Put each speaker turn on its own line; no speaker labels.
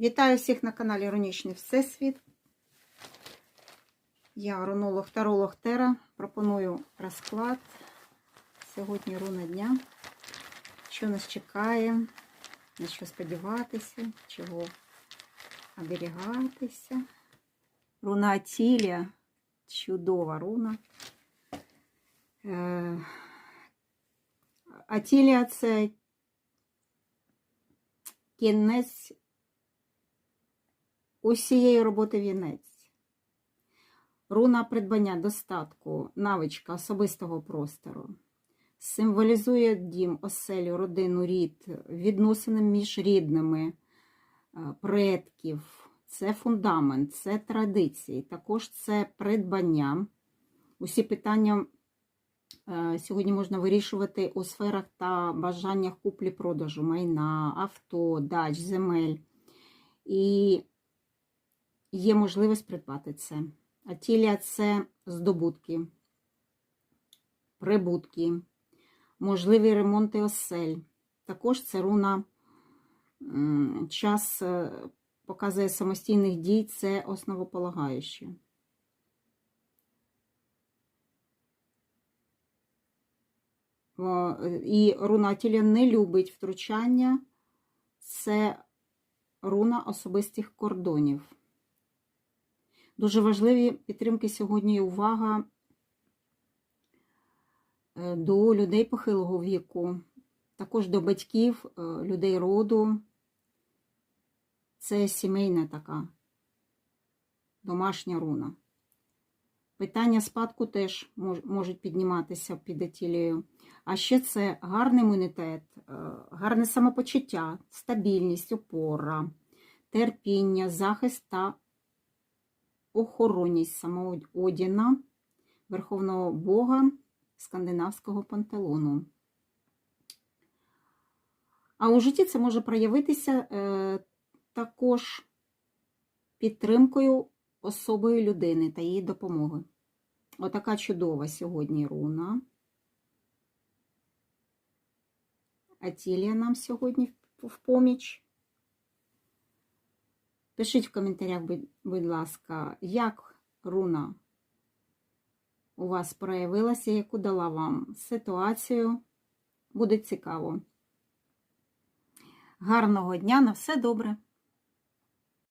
Вітаю всіх на каналі Іронічний Всесвіт. Я рунолог таролог Тера. Пропоную розклад. Сьогодні руна дня. Що нас чекає, на що сподіватися, чого оберігатися. Руна Атілія. Чудова руна. Е, Атілія це кінець усієї роботи вінець. Руна придбання достатку, навичка особистого простору. Символізує дім, оселю, родину, рід, відносини між рідними, е, предків. Це фундамент, це традиції, також це придбання. Усі питання е, сьогодні можна вирішувати у сферах та бажаннях куплі-продажу, майна, авто, дач, земель. І є можливість придбати це. Атілія це здобутки, прибутки, можливі ремонти осель. Також це руна час е, показує самостійних дій, це основополагаюче. І руна Атілія не любить втручання, це руна особистих кордонів. Дуже важливі підтримки сьогодні увага е, до людей похилого віку, також до батьків, е, людей роду. Це сімейна така домашня руна. Питання спадку теж можуть підніматися під атілією. А ще це гарний імунітет, е, гарне самопочуття, стабільність, опора, терпіння, захист та охоронність самого Одіна, Верховного Бога скандинавського пантелону. А у житті це може проявитися е, також підтримкою особої людини та її допомоги. Отака чудова сьогодні руна. Атілія нам сьогодні в поміч. Пишіть в коментарях, будь, ласка, як руна у вас проявилася, яку дала вам ситуацію. Буде цікаво. Гарного дня, на все добре!